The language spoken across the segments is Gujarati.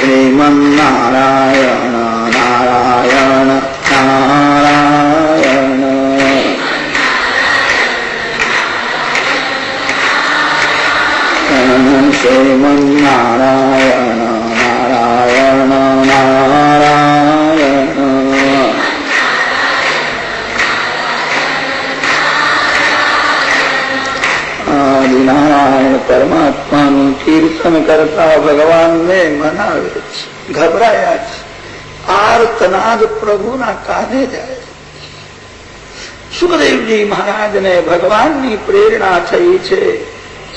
श्रीमन्नारायण આદિનારાયણ પરમાત્માનું કીર્તન કરતા ભગવાનને મનાવે છે, ગભરાયા છે. આર્તનાદ પ્રભુના કાને જાય સુખદેવજી મહારાજને ભગવાનની પ્રેરણા થઈ છે.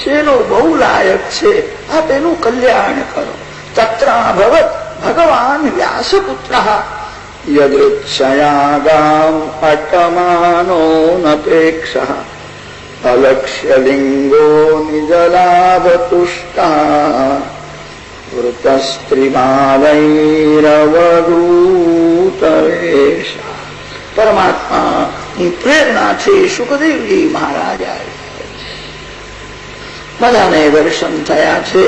જેનો બહુ લાયક છે, આપ એનું કલ્યાણ કરો. તત્રાભવત ભગવાન વ્યાસપુત્ર. યદૃચ્છયાગામ અટમાનો નપેક્ષ. અલક્ષ્યલિંગો નિજલાભતુષ્ટા વૃતસ્ત્રીમાલૈરવધૂતવેશ પરમાત્માની છે સુખદેવજી મહારાજા બધાને દર્શન થયા છે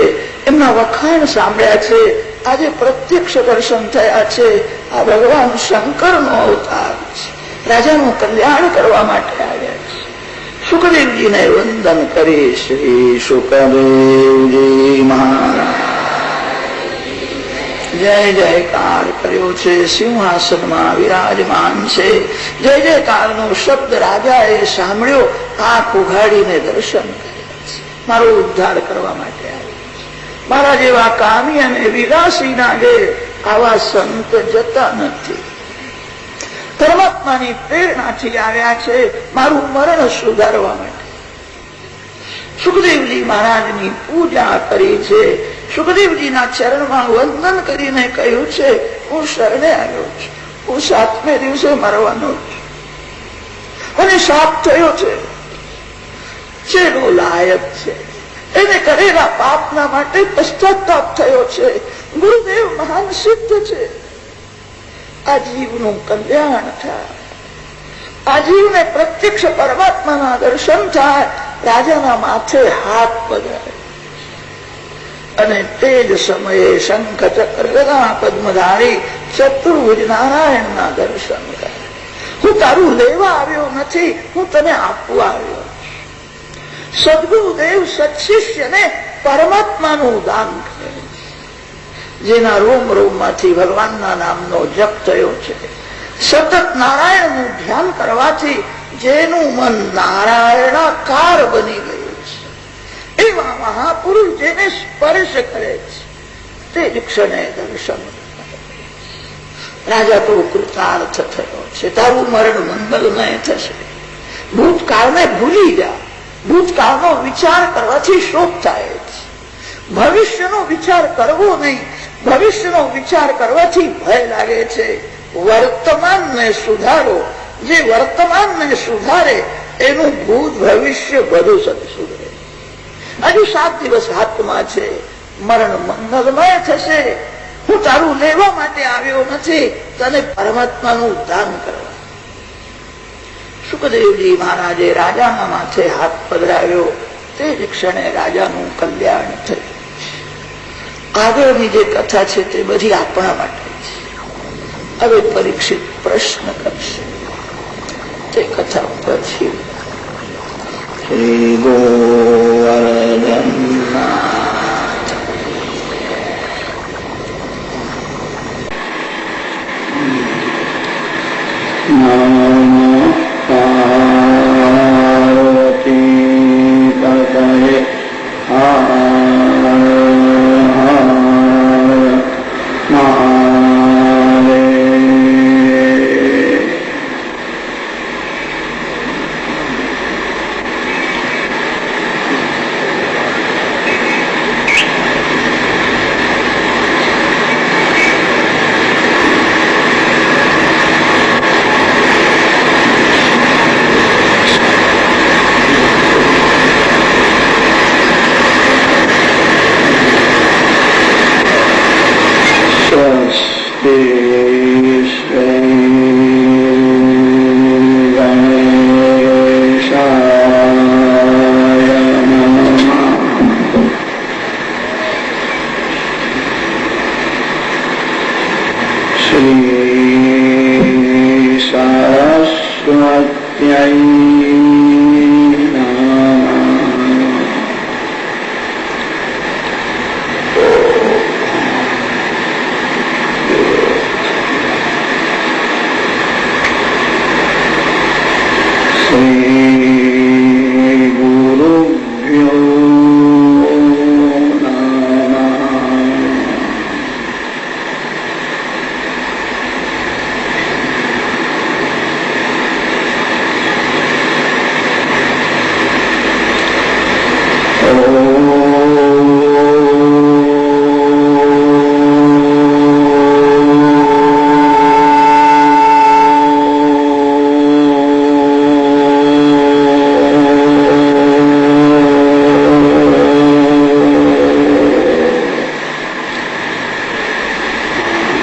એમના વખાણ સાંભળ્યા છે, આજે પ્રત્યક્ષ દર્શન થયા છે, આ ભગવાન શંકરનો અવતાર છે, રાજાનું કલ્યાણ કરવા માટે આવ્યા સુખદેવજીને વંદન કરી શ્રી સુખદેવજી મહારાજ. જય જયકાર કર્યો છે, સિંહાસનમાં વિરાજમાન છે. જય જયકારનો શબ્દ રાજાએ સાંભળ્યો આંખ ઉઘાડીને દર્શન કર્યા મારો ઉદ્ધાર કરવા માટે આવ્યો મારા જેવા કામી અને વિલાસી ના ઘેર આવા સંત જતા નથી. પરમાત્માની પ્રેરણાથી આવ્યા છે મારું મરણ સુધારવા માટે. સુખદેવજી મહારાજની પૂજા કરી છે. સુખદેવજીના ચરણમાં વંદન કરીને કહ્યું છે, હું શરણે આવ્યો છું. હું સાતમે દિવસે મરવાનો છું. અને સાપ થયો છે. જેનો લાયક છે. એને કરેલા પાપના માટે પશ્ચાતાપ થયો છે. ગુરુદેવ મહાન સિદ્ધ છે. આ જીવનું કલ્યાણ થાય. આ જીવને પ્રત્યક્ષ પરમાત્માના દર્શન થાય, રાજાના માથે હાથ પગાય અને તે જ સમયે શંખ ચક્રના પદ્મધારી ચતુર્ભુજ નારાયણના દર્શન કરે. હું તારું લેવા આવ્યો નથી, હું તને આપવા આવ્યો સદગુરુદેવ સત્શિષ્યને પરમાત્માનું દાન કરે. જેના રોમ રોમમાંથી ભગવાનના નામનો જપ થયો છે. સતત નારાયણનું ધ્યાન કરવાથી જેનું મન નારાયણાકાર બની ગયું છે. એવા મહાપુરુષ જેને સ્પર્શ કરે છે. તે ક્ષણે દર્શન. રાજા તો કૃતાર્થ થયો છે. તારું મરણ મંગલમય થશે. ભૂતકાળને ભૂલી જા. ભૂતકાળનો વિચાર કરવાથી શોભ થાય છે. ભવિષ્યનો વિચાર કરવો નહીં ભવિષ્યનો વિચાર કરવાથી ભય લાગે છે. વર્તમાનને સુધારો, જે વર્તમાનને સુધારે, એનું ભૂત ભવિષ્ય બધું સુધરે. હજુ સાત દિવસ હાથમાં છે. મરણ મંગલમય થશે. હું તારું લેવા માટે આવ્યો નથી. તને પરમાત્માનું દાન કરવા. સુખદેવજી મહારાજે રાજાના માથે હાથ પધરાવ્યો. તે જ ક્ષણે રાજાનું કલ્યાણ થયું. આગળની જે કથા છે તે બધી આપણા માટે છે હવે પરીક્ષિત પ્રશ્ન કરશે. તે કથા પછી શ્રી ગોવર્ધનનાથ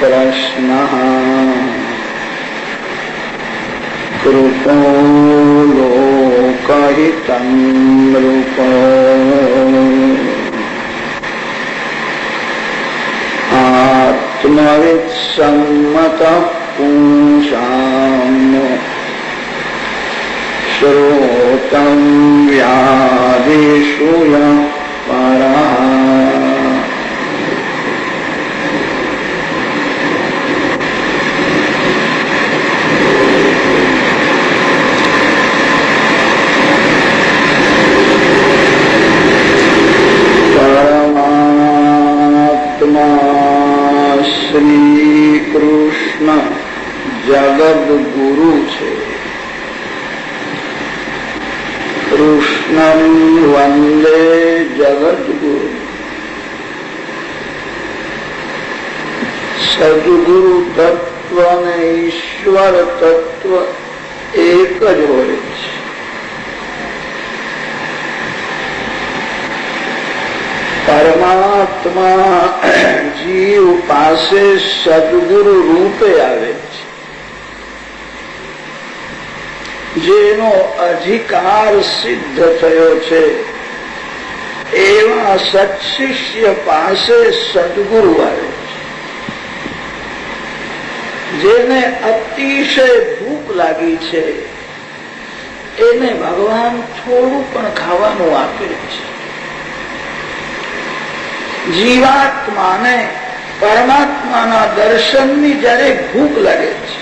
પ્રશ્નઃ કૃતો લોકહિતં નૃપો આત્મવિત્સંમત પુંસામ શ્રોતં વ્યાધિષુયમ કૃષ્ણ જગદ ગુરુ છે. કૃષ્ણ વંદે જગદગુરુ સદગુરુ તત્વ ને ઈશ્વર તત્વ એક જ હોય છે. પરમાત્મા સિદ્ધ થયો છે, એવા સત્શિષ્ય પાસે સદગુરુ આવે છે. જેને અતિશય ભૂખ લાગી છે, એને ભગવાન થોડું પણ ખાવાનું આપે છે. જીવાત્માને પરમાત્માના દર્શનની જ્યારે ભૂખ લાગે છે,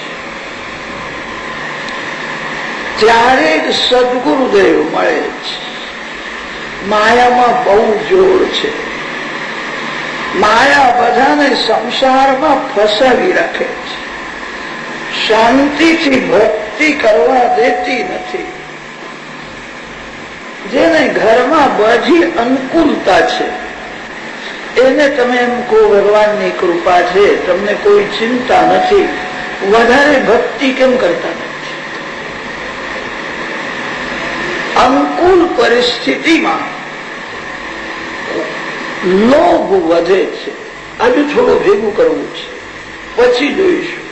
ત્યારે જ સદગુરુદેવ મળે છે. માયામાં બહુ જોર છે. માયા બધાને સંસારમાં ફસાવી રાખે છે. શાંતિથી ભક્તિ કરવા દેતી નથી. જેને ઘરમાં બધી અનુકૂળતા છે. એને તમે એમ કહો, ભગવાનની કૃપા છે, તમને કોઈ ચિંતા નથી. વધારે ભક્તિ કેમ કરતા નથી? અનુકૂળ પરિસ્થિતિમાં લોભ વધે છે. હજુ થોડું ભેગું કરવું છે. પછી જોઈશું.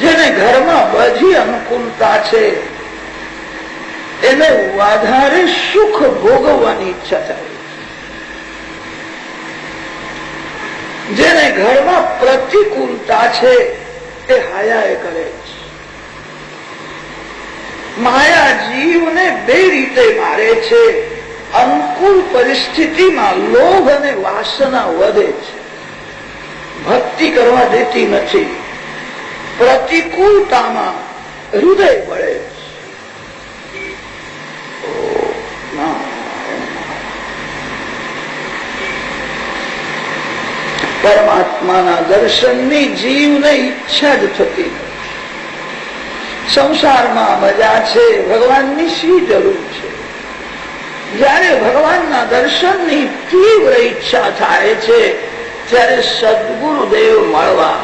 જેને ઘરમાં બધી અનુકૂળતા છે, એને વધારે સુખ ભોગવવાની ઈચ્છા થાય. જેને ઘરમાં પ્રતિકૂળતા છે એ હાયા કરે માયા જીવને બે રીતે મારે છે. અનુકૂળ પરિસ્થિતિમાં લોભ અને વાસના વધે છે. ભક્તિ કરવા દેતી નથી. પ્રતિકૂળતામાં હૃદય બળે છે પરમાત્માના દર્શનની જીવને ઈચ્છા જ થતી સંસારમાં મજા છે, ભગવાનની શી જરૂર છે? જયારે ભગવાનના દર્શનની તીવ્ર ઈચ્છા થાય છે, ત્યારે સદગુરુદેવ મળવા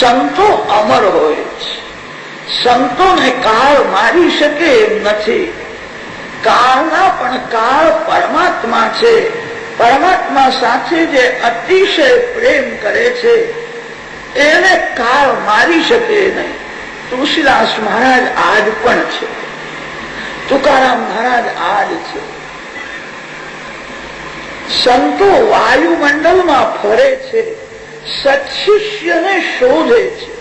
સંતો અમર હોય છે. સંતોને કાળ મારી શકે એમ નથી. કાળના પણ કાળ પરમાત્મા છે. પરમાત્મા સાથે જે અતિશય પ્રેમ કરે છે, એને કાળ મારી શકે નહીં. તુલસીદાસ મહારાજ આજ પણ છે. તુકારામ મહારાજ આજ છે. સંતો વાયુમંડળમાં ફરે છે, સત્શિષ્યને શોધે છે.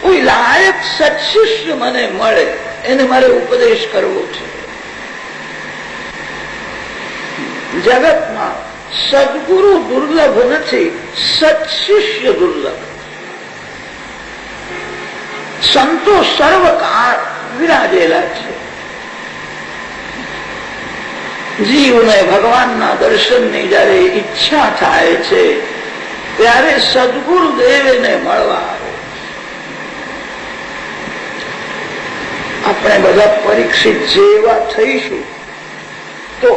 કોઈ લાયક સત્શિષ્ય મને મળે, એને મારે ઉપદેશ કરવો છે. જગતમાં સદગુરુ દુર્લભ નથી સત્શિષ્ય દુર્લભ. સંતો સર્વકાળ વિરાજેલા છે. જીવને ભગવાનના દર્શનની જયારે ઈચ્છા થાય છે, ત્યારે સદગુરુદેવને મળવા આવે. આપણે બધા પરીક્ષિત જેવા થઈશું. તો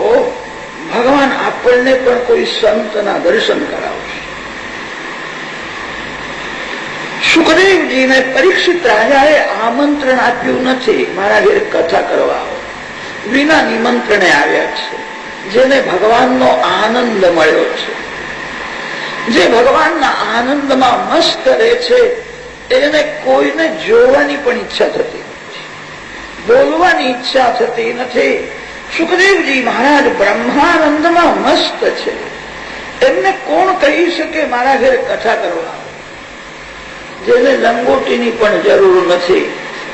ભગવાન આપણને પણ કોઈ સંતના દર્શન કરાવશે. સુખદેવજીને પરીક્ષિત રાજાએ આમંત્રણ આપ્યું નથી. મારા ઘેર કથા કરવા વિના નિમંત્રણે આવ્યા છે. જેને ભગવાનનો આનંદ મળ્યો છે. જે ભગવાનના આનંદમાં મસ્ત રહે છે એને કોઈને જોવાની પણ ઈચ્છા થતી નથી. બોલવાની ઈચ્છા થતી નથી. સુખદેવજી મહારાજ બ્રહ્માનંદમાં મસ્ત છે. એમને કોણ કહી શકે મારા ઘરે કથા કરવા? જેને લંગોટીની પણ જરૂર નથી,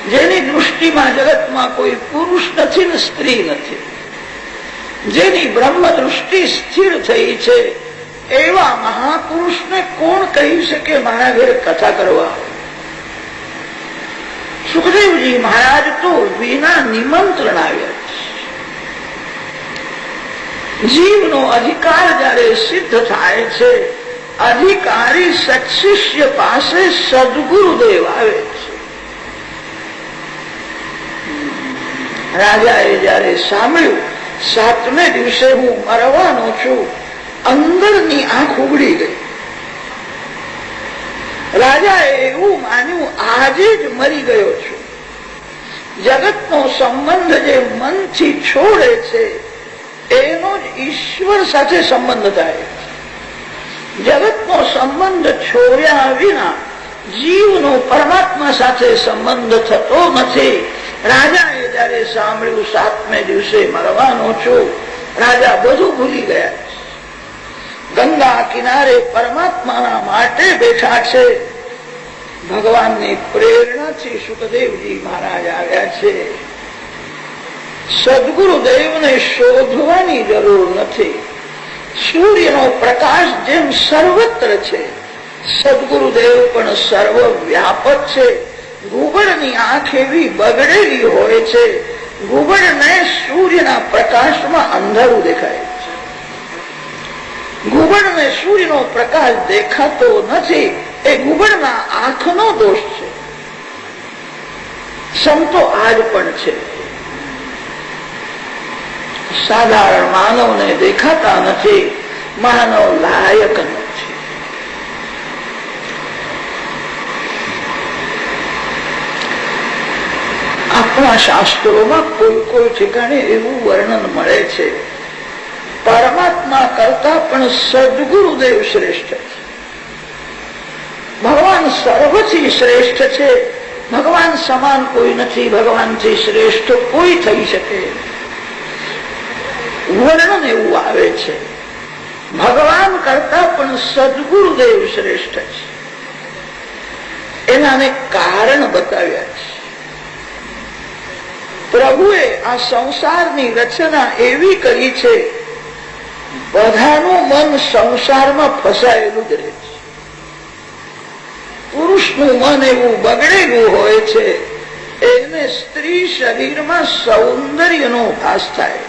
જેની દૃષ્ટિમાં જગતમાં કોઈ પુરુષ નથી ને સ્ત્રી નથી, જેની બ્રહ્મ દૃષ્ટિ સ્થિર થઈ છે, એવા મહાપુરુષને કોણ કહી શકે મારા ઘરે કથા કરવા? સુખદેવજી મહારાજ તો વિના નિમંત્રણ આવ્યા. જીવનો અધિકાર જયારે સિદ્ધ થાય છે, અધિકારી સત્શિષ્ય પાસે સદગુરુદેવ આવે છે. રાજાએ જયારે સાંભળ્યું, સાતમે દિવસે હું મરવાનો છું, અંદરની આંખ ઉગડી ગઈ. રાજાએ એવું માન્યું, આજે જ મરી ગયો છું. જગતનો સંબંધ જે મનથી છોડે છે એનો ઈશ્વર સાથે સંબંધ થાય. જગતનો સંબંધ છોડ્યા વિના જીવનો પરમાત્મા સાથે સંબંધ થતો નથી. રાજાએ જયારે સાંભળ્યું, સાતમે દિવસે મરવાનો છું, રાજા બધું ભૂલી ગયા ગંગા કિનારે પરમાત્માના માટે બેઠા છે. ભગવાનની પ્રેરણાથી સુખદેવજી મહારાજ આવ્યા છે. સદગુરુદેવને શોધવાની જરૂર નથી. સૂર્યનો પ્રકાશ જેમ સર્વત્ર છે સદગુરુદેવ પણ સર્વ વ્યાપક છે. ગુબળની આંખ એવી બગડેલી હોય છે ગુબળને સૂર્યના પ્રકાશમાં અંધારું દેખાય છે. ગુબળને સૂર્યનો પ્રકાશ દેખાતો નથી, એ ગુબળના આંખનો દોષ છે. સંતો આજ પણ છે. સાધારણ માનવને દેખાતા નથી, માનવ લાયક નથી. આપણા શાસ્ત્રોમાં કોઈ કોઈ ઠેકાણે એવું વર્ણન મળે છે, પરમાત્મા કરતા પણ સદગુરુદેવ શ્રેષ્ઠ છે. ભગવાન સર્વથી શ્રેષ્ઠ છે, ભગવાન સમાન કોઈ નથી, ભગવાનથી શ્રેષ્ઠ કોઈ થઈ શકે. વર્ણન એવું આવે છે. ભગવાન કરતા પણ સદગુરુદેવ શ્રેષ્ઠ છે. એના કારણ બતાવ્યા છે. પ્રભુએ આ સંસારની રચના એવી કરી છે, બધાનું મન સંસારમાં ફસાયેલું જ રહે છે. પુરુષનું મન એવું બગડેલું હોય છે, એને સ્ત્રી શરીરમાં સૌંદર્યનો ભાસ થાય.